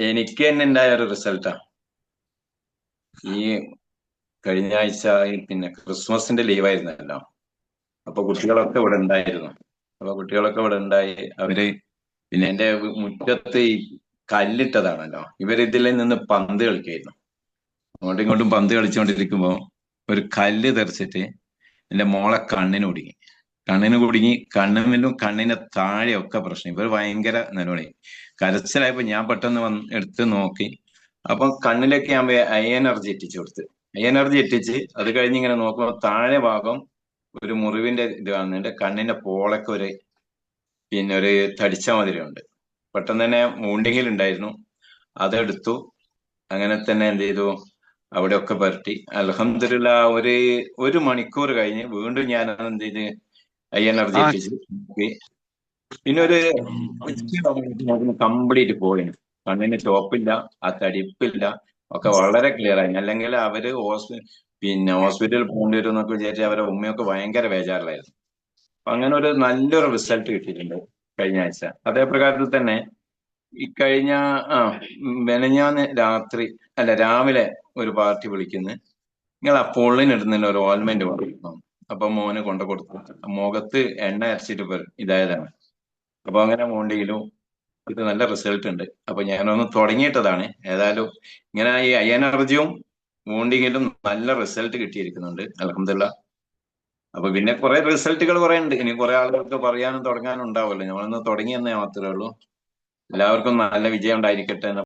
എനിക്ക് തന്നെ ഉണ്ടായ ഒരു റിസൾട്ടാ ഈ കഴിഞ്ഞ ആഴ്ച പിന്നെ ക്രിസ്മസിന്റെ ലീവായിരുന്നല്ലോ അപ്പൊ കുട്ടികളൊക്കെ ഇവിടെ ഉണ്ടായിരുന്നു. അപ്പൊ കുട്ടികളൊക്കെ ഇവിടെ ഉണ്ടായി. അവർ പിന്നെ എന്റെ മുറ്റത്ത് ഈ കല്ലിട്ടതാണല്ലോ. ഇവരിതിൽ നിന്ന് പന്ത് കളിക്കായിരുന്നു അങ്ങോട്ടും ഇങ്ങോട്ടും പന്ത് കളിച്ചുകൊണ്ടിരിക്കുമ്പോ ഒരു കല്ല് തെറിച്ചിട്ട് എന്റെ മോളെ കണ്ണിന് കുടുങ്ങി കണ്ണിന് കണ്ണിന് കണ്ണിന്റെ താഴെയൊക്കെ പ്രശ്നം. ഇവർ ഭയങ്കര നിലവിളി കരച്ചിലായപ്പോ ഞാൻ പെട്ടെന്ന് വന്ന് എടുത്ത് നോക്കി. അപ്പൊ കണ്ണിലൊക്കെ ഞാൻ ഐ എനർജി എത്തിച്ചു കൊടുത്ത്. ഐ എനർജി എത്തിച്ച് അത് കഴിഞ്ഞ് ഇങ്ങനെ നോക്കുമ്പോൾ താഴെ ഭാഗം ഒരു മുറിവിന്റെ ഇത് കാണുന്നുണ്ട്. കണ്ണിന്റെ പോളൊക്കെ ഒരു പിന്നെ ഒരു തടിച്ച മാതിരിയുണ്ട്. പെട്ടെന്ന് തന്നെ മൂണ്ടിങ്ങിൽ ഉണ്ടായിരുന്നു. അതെടുത്തു. അങ്ങനെ തന്നെ എന്ത് ചെയ്തു? അവിടെയൊക്കെ പരട്ടി. അലഹമില്ല ഒരു ഒരു മണിക്കൂർ കഴിഞ്ഞ് വീണ്ടും ഞാൻ എന്ത് ചെയ്ത്? നോക്കി. പിന്നെ ഒരു കംപ്ലീറ്റ് പോയി കണ്ണിന് ചോപ്പില്ല ആ തടിപ്പില്ല ഒക്കെ വളരെ ക്ലിയർ ആയി അല്ലെങ്കിൽ അവർ ഹോസ്പി പിന്നെ ഹോസ്പിറ്റലിൽ പോകേണ്ടി വരും എന്നൊക്കെ വിചാരിച്ച് അവരെ ഉമ്മയൊക്കെ ഭയങ്കര ബേജാറിലായിരുന്നു. അപ്പൊ അങ്ങനെ ഒരു നല്ലൊരു റിസൾട്ട് കിട്ടിയിട്ടുണ്ട് കഴിഞ്ഞ ആഴ്ച. അതേ പ്രകാരത്തിൽ തന്നെ ഈ കഴിഞ്ഞ ആ മെനഞ്ഞാന്ന് രാത്രി അല്ല രാവിലെ ഒരു പാർട്ടി വിളിക്കുന്നു. നിങ്ങൾ ആ പൊള്ളിനിടുന്നതിന് ഒരു ഓയിൽമെന്റ് പറഞ്ഞു അപ്പൊ മോന് കൊണ്ടു കൊടുത്തു. മുഖത്ത് എണ്ണ അരച്ചിട്ട് ഇതായതാണ്. അപ്പൊ അങ്ങനെ മോണ്ടെങ്കിലും ഇത് നല്ല റിസൾട്ട് ഉണ്ട്. അപ്പൊ ഞാനൊന്ന് തുടങ്ങിയിട്ടതാണ്. ഏതായാലും ഇങ്ങനെ ഈ അയ്യനർജിയും മൂണ്ടിങ്ങിലും നല്ല റിസൾട്ട് കിട്ടിയിരിക്കുന്നുണ്ട്. അലഹമില്ല അപ്പൊ പിന്നെ കുറെ റിസൾട്ടുകൾ കുറെ ഉണ്ട്. ഇനി കുറെ ആളുകൾക്ക് പറയാനും തുടങ്ങാനും ഉണ്ടാവുമല്ലോ. നമ്മളൊന്ന് തുടങ്ങിയെന്നേ മാത്രമേ ഉള്ളൂ. എല്ലാവർക്കും നല്ല വിജയം ഉണ്ടായിരിക്കട്ടെ